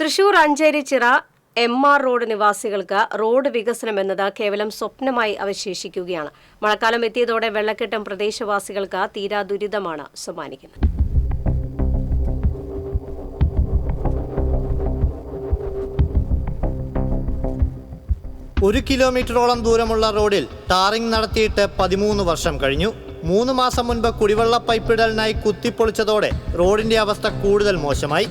Thrissur Ancherichira M R road നിവാസികൾക്ക് road വികസനം എന്നത് കേവലം സ്വപ്നമായി അവശേഷിക്കുകയാണ്. മഴക്കാലം എത്തിയതോടെ വെള്ളക്കെട്ടും പ്രദേശവാസികൾക്ക് തീരാ ദുരിതമാണ് സമ്മാനിക്കുന്നത്. ഒരു കിലോമീറ്ററോളം ദൂരമുള്ള റോഡിൽ ടാറിംഗ് നടത്തിയിട്ട് പതിമൂന്ന് വർഷം കഴിഞ്ഞു. മൂന്ന് മാസം മുൻപ് കുടിവെള്ള പൈപ്പിടലിനായി കുത്തിപ്പൊളിച്ചതോടെ റോഡിന്റെ അവസ്ഥ കൂടുതൽ മോശമായി.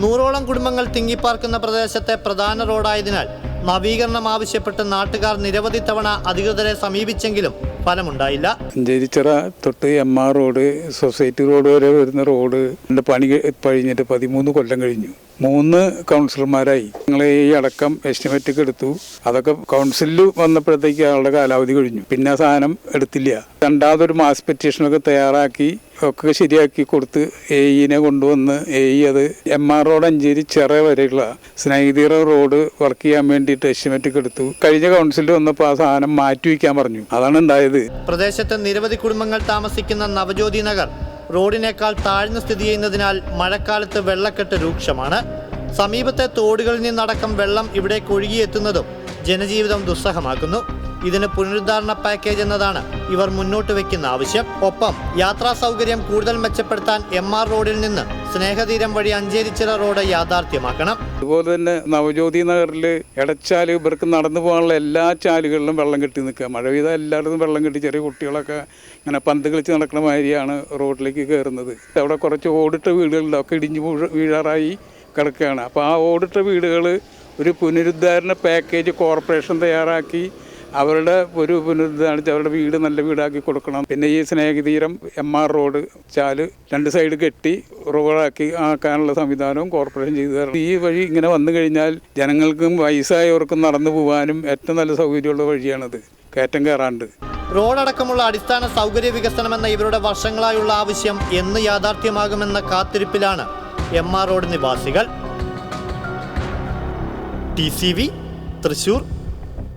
നൂറോളം കുടുംബങ്ങൾ തിങ്ങിപ്പാർക്കുന്ന പ്രദേശത്തെ പ്രധാന റോഡായതിനാൽ നവീകരണം ആവശ്യപ്പെട്ട് നാട്ടുകാർ നിരവധി തവണ അധികൃതരെ സമീപിച്ചെങ്കിലും ഫലമുണ്ടായില്ല. ജരിച്ചിറ തൊട്ട് M R road society road വരെ വരുന്ന റോഡ് പണി കഴി- കഴിഞ്ഞിട്ട് പതിമൂന്ന് കൊല്ലം കഴിഞ്ഞു. മൂന്ന് കൗൺസിലർമാരായി ഞങ്ങൾ ഈ അടക്കം എസ്റ്റിമേറ്റ് ഒക്കെ എടുത്തു. അതൊക്കെ കൗൺസിലിൽ വന്നപ്പോഴത്തേക്ക് ആളുടെ കാലാവധി കഴിഞ്ഞു. പിന്നെ സാധനം എടുത്തില്ല. രണ്ടാമതൊരു മാസ് പെറ്റീഷനൊക്കെ തയ്യാറാക്കി ഒക്കെ ശരിയാക്കി കൊടുത്ത് എ ഇനെ കൊണ്ടുവന്ന് എ ഇ അത് എം ആർ റോഡ് അഞ്ചേരി ചെറിയ വരെയുള്ള സ്നേഹിതീറ റോഡ് വർക്ക് ചെയ്യാൻ വേണ്ടിയിട്ട് എസ്റ്റിമേറ്റ് ഒക്കെ എടുത്തു. കഴിഞ്ഞ കൗൺസിലിൽ വന്നപ്പോൾ ആ സാധനം മാറ്റി വയ്ക്കാൻ പറഞ്ഞു. അതാണ് ഉണ്ടായത് പ്രദേശത്ത് നിരവധി കുടുംബങ്ങൾ താമസിക്കുന്ന നവജ്യോതി നഗർ റോഡിനേക്കാൾ താഴ്ന്ന സ്ഥിതി ചെയ്യുന്നതിനാൽ മഴക്കാലത്ത് വെള്ളക്കെട്ട് രൂക്ഷമാണ്. സമീപത്തെ തോടുകളിൽ നിന്നടക്കം വെള്ളം ഇവിടെ ഒഴുകിയെത്തുന്നതും ജനജീവിതം ദുസ്സഹമാക്കുന്നു. ഇതിന് പുനരുദ്ധാരണ പാക്കേജ് എന്നതാണ് ഇവർ മുന്നോട്ട് വയ്ക്കുന്ന ആവശ്യം. ഒപ്പം യാത്രാ സൗകര്യം കൂടുതൽ മെച്ചപ്പെടുത്താൻ എം റോഡിൽ നിന്ന് സ്നേഹതീരം വഴി അഞ്ചേരിച്ചിറ റോഡ് യാഥാർത്ഥ്യമാക്കണം. അതുപോലെ തന്നെ നവജ്യോതി നഗറിൽ ഇടച്ചാൽ ഇവർക്ക് നടന്നു പോകാനുള്ള എല്ലാ ചാലുകളിലും വെള്ളം കെട്ടി നിൽക്കുക. മഴ പെയ്താൽ എല്ലായിടത്തും വെള്ളം കെട്ടി ചെറിയ കുട്ടികളൊക്കെ ഇങ്ങനെ പന്ത് കളിച്ച് നടക്കുന്ന മാതിരിയാണ് റോഡിലേക്ക് കയറുന്നത്. അവിടെ കുറച്ച് ഓടിട്ട വീടുകളുണ്ട്. ഒക്കെ ഇടിഞ്ഞ് വീഴാറായി കിടക്കുകയാണ്. അപ്പോൾ ആ ഓടിട്ട വീടുകൾ ഒരു പുനരുദ്ധാരണ പാക്കേജ് കോർപ്പറേഷൻ തയ്യാറാക്കി അവരുടെ ഒരു പുനരുദ്ധാരിച്ച് അവരുടെ വീട് നല്ല വീടാക്കി കൊടുക്കണം. പിന്നെ ഈ സ്നേഹതീരം എം ആർ റോഡ് ചാൽ രണ്ട് സൈഡ് കെട്ടി റോഡാക്കി ആക്കാനുള്ള സംവിധാനവും കോർപ്പറേഷൻ ചെയ്തു തരണം ഈ വഴി ഇങ്ങനെ വന്നു കഴിഞ്ഞാൽ ജനങ്ങൾക്കും വയസ്സായവർക്കും നടന്നു പോകാനും ഏറ്റവും നല്ല സൗകര്യമുള്ള വഴിയാണത്. കയറ്റം കയറാണ്ട്. റോഡടക്കമുള്ള അടിസ്ഥാന സൗകര്യ വികസനം എന്ന ഇവരുടെ വർഷങ്ങളായുള്ള ആവശ്യം എന്ന് യാഥാർത്ഥ്യമാകുമെന്ന കാത്തിരിപ്പിലാണ് എം ആർ റോഡ് നിവാസികൾ. T C V Thrissur.